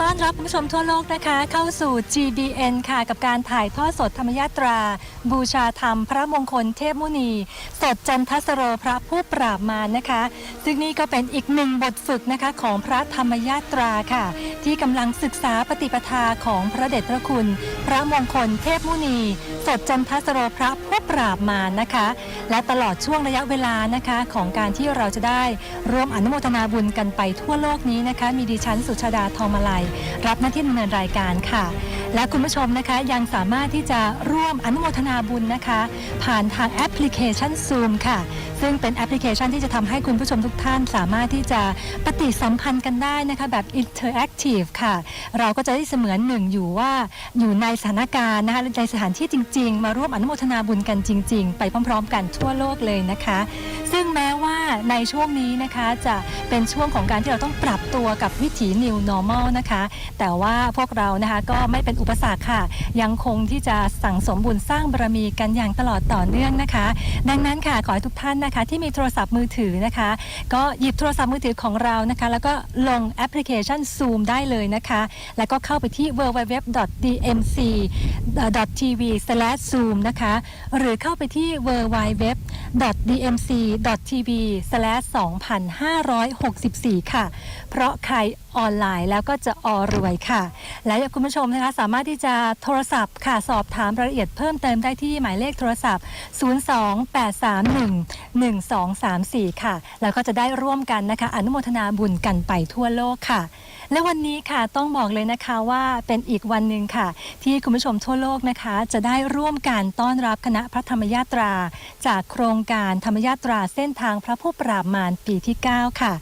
ต้อนรับคุณผู้ชมทั่วโลกนะคะ เข้าสู่ GBN ค่ะ กับการถ่ายทอดสดธรรมยาตรา บูชาธรรม พระมงคลเทพมุนี สดจันทสโรพระผู้ปราบมารนะคะ ซึ่งนี่ก็เป็นอีกหนึ่งบทฝึกนะคะของพระธรรมยาตราค่ะ ที่กำลังศึกษาปฏิปทาของพระเดชพระคุณ พระมงคลเทพมุนี สดจันทสโรพระผู้ปราบมารนะคะ และตลอดช่วงระยะเวลานะคะของการที่เราจะได้ร่วมอนุโมทนาบุญกันไปทั่วโลกนี้นะคะ มีดิฉันสุชาดาทองมาลัยรับหน้าที่ดำเนินรายการค่ะ และคุณผู้ชมนะคะยังสามารถที่จะร่วมอนุโมทนาบุญนะคะ ผ่านทางแอปพลิเคชัน Zoom ค่ะ ซึ่งเป็นแอปพลิเคชันที่จะทำให้คุณผู้ชมทุกท่าน สามารถที่จะปฏิสัมพันธ์กันได้นะคะแบบ interactive ค่ะ เราก็จะได้เสมือนหนึ่งอยู่ว่าอยู่ในสถานการณ์นะคะในสถานที่จริง ๆ มาร่วมอนุโมทนาบุญกันจริง ๆ ไปพร้อม ๆ กันทั่วโลกเลยนะคะ ซึ่งแม้ ในช่วงนี้นะคะจะเป็นช่วงของการที่เราต้องปรับตัวกับวิถี new normal นะคะ แต่ว่าพวกเรานะคะก็ไม่เป็นอุปสรรคค่ะ ยังคงที่จะสั่งสมบุญสร้างบารมีกันอย่างตลอดต่อเนื่องนะคะ ดังนั้นค่ะขอให้ทุกท่านนะคะ ที่มีโทรศัพท์มือถือนะคะ ก็หยิบโทรศัพท์มือถือของเรานะคะ แล้วก็ลงแอปพลิเคชัน Zoom ได้เลยนะคะ แล้วก็เข้าไปที่ www.dmc.tv/zoom นะคะ หรือเข้าไปที่ www.dmc.tv 2,564 ค่ะ เพราะใครออนไลน์แล้วก็จะอรวยค่ะ และคุณผู้ชมนะคะสามารถที่จะโทรศัพท์ค่ะสอบถามรายละเอียดเพิ่มเติมได้ที่หมายเลขโทรศัพท์ 028311234 ค่ะ แล้วก็จะได้ร่วมกันนะคะ อนุโมทนาบุญกันไปทั่วโลกค่ะ และวันนี้ค่ะต้องบอกเลยนะคะว่าเป็นอีกวันหนึ่งค่ะ ที่คุณผู้ชมทั่วโลกนะคะ จะได้ร่วมการต้อนรับคณะพระธรรมยาตรา จากโครงการธรรมยาตราเส้นทางพระผู้ปราบมารปีที่ 9 ค่ะ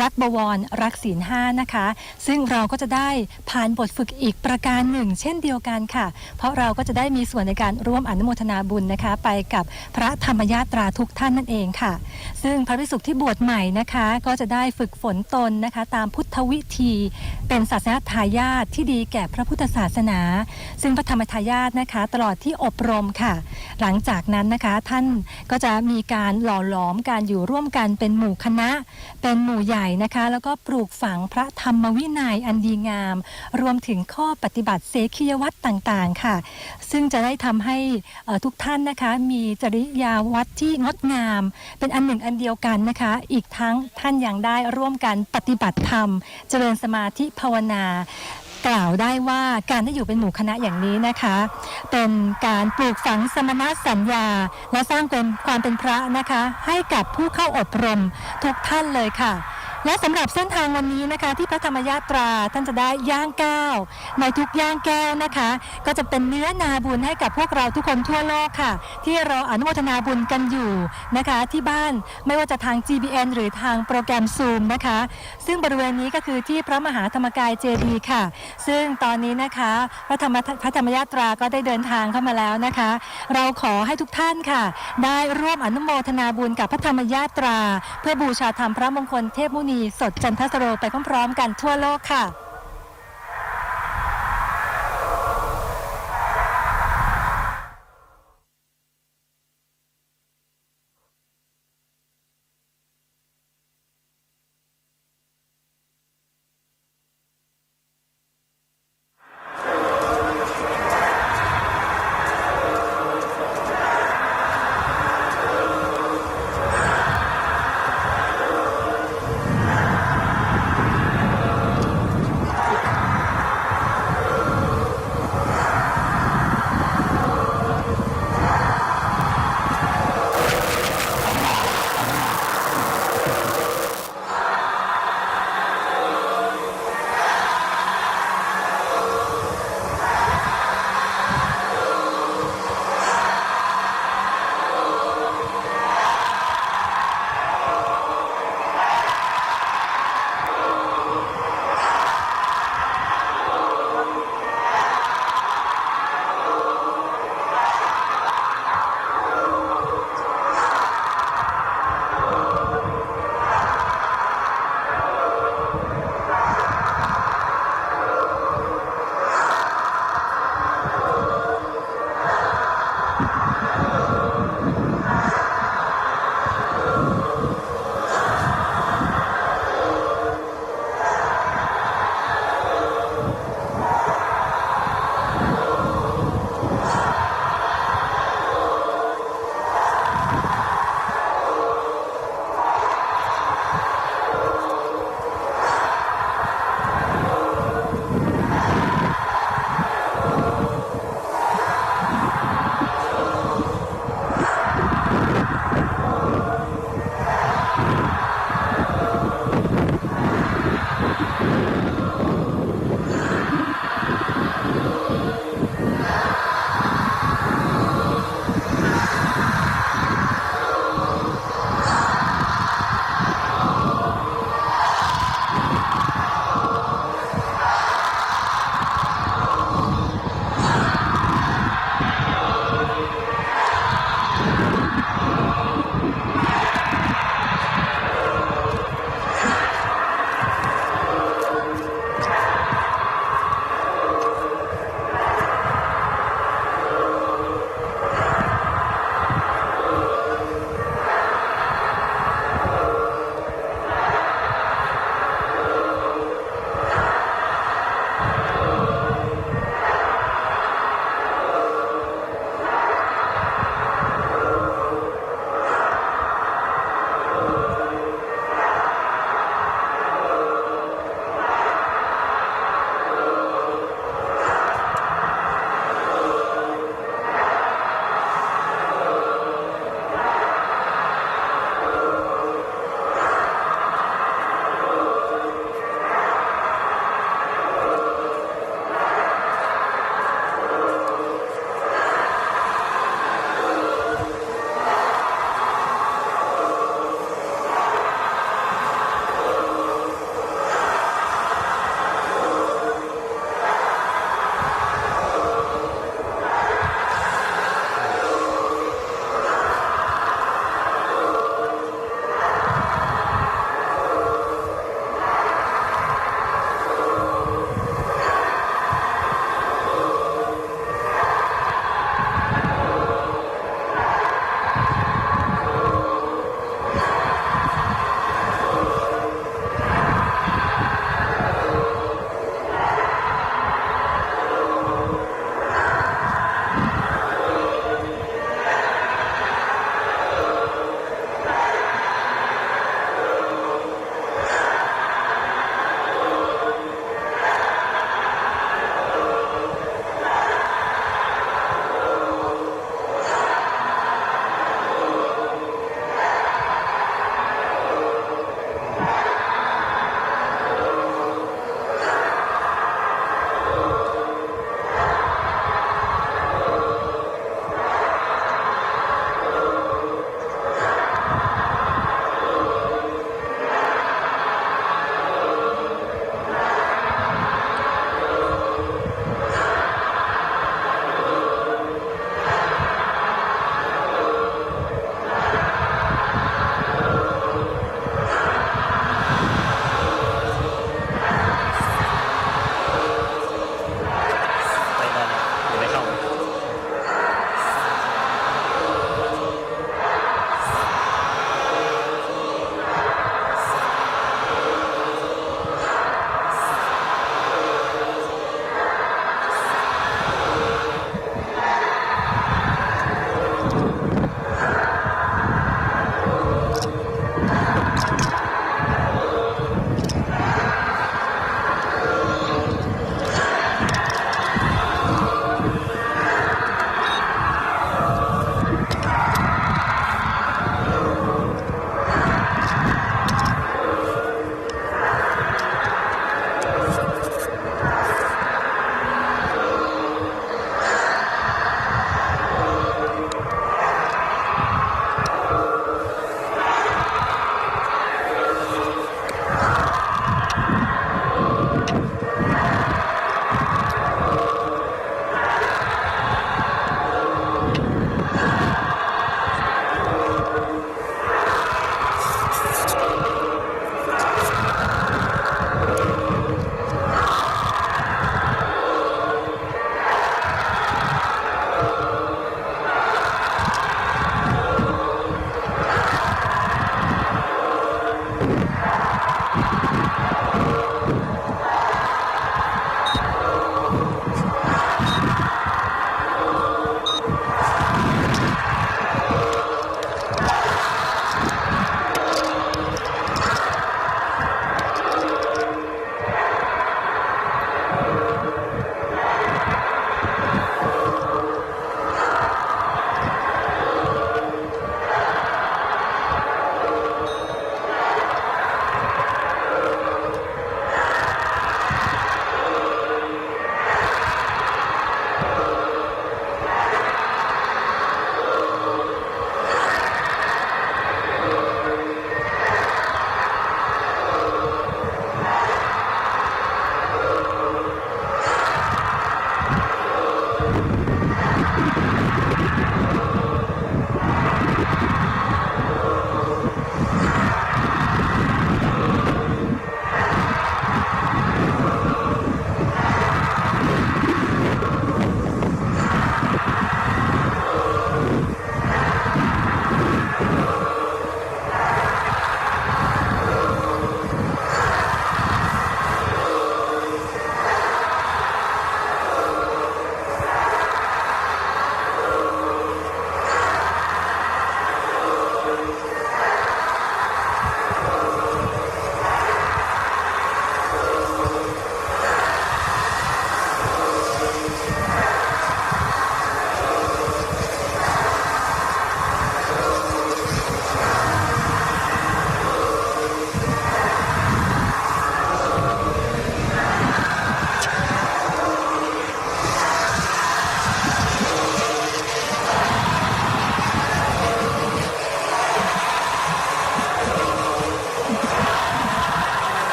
รักบวรรักศีลห้านะคะ ซึ่งเราก็จะได้ผ่านบทฝึกอีกประการหนึ่ง เช่นเดียวกันค่ะ เพราะเราก็จะได้มีส่วนในการร่วมอนุโมทนาบุญนะคะ ไปกับพระธรรมยาตราทุกท่านนั่นเองค่ะ ซึ่งพระภิกษุที่บวชใหม่นะคะ ก็จะได้ฝึกฝนตนนะคะ ตามพุทธวิธีเป็นศาสนาทายาทที่ดีแก่พระพุทธศาสนา ซึ่งพระธรรมทายาทนะคะ ตลอดที่อบรมค่ะ หลังจากนั้นนะคะท่านก็จะมีการหล่อหลอมการอยู่ร่วมกันเป็นหมู่คณะ เป็นหมู่ใหญ่นะคะ แล้วก็ปลูกฝังพระธรรมวินัยอันดีงาม รวมถึงข้อปฏิบัติเสขียวัตรต่างๆค่ะ ซึ่งจะได้ทำให้ทุกท่านนะคะมีจริยาวัดที่งดงาม เป็นอันหนึ่งอันเดียวกันนะคะ อีกทั้งท่านยังได้ร่วมกันปฏิบัติธรรม เจริญสมาธิภาวนากล่าวได้ว่าการได้อยู่เป็นหมู่คณะอย่างนี้นะคะ เป็นการปลูกฝังสมณสัญญา และสร้างเป็นความเป็นพระนะคะ ให้กับผู้เข้าอบรมทุกท่านเลยค่ะ และสำหรับเส้นทางวันนี้นะคะ ที่พระธรรมยาตราท่านจะได้ย่างก้าวในทุกย่างแก้วนะคะ ก็จะเป็นเนื้อนาบุญให้กับพวกเราทุกคนทั่วโลกค่ะ ที่เราอนุโมทนาบุญกันอยู่นะคะ ที่บ้านไม่ว่าจะทาง GBN หรือทางโปรแกรม Zoom นะคะ ซึ่งบริเวณนี้ก็คือที่พระมหาธรรมกายเจดีย์ค่ะ ซึ่งตอนนี้นะคะพระธรรมพระธรรมยาตราก็ได้เดินทางเข้ามาแล้วนะคะ เราขอให้ทุกท่านค่ะ ได้ร่วมอนุโมทนาบุญกับพระธรรมยาตรา เพื่อบูชาธรรมพระมงคลเทพมุนีสดจันทสโรไปพร้อมๆกันทั่วโลกค่ะ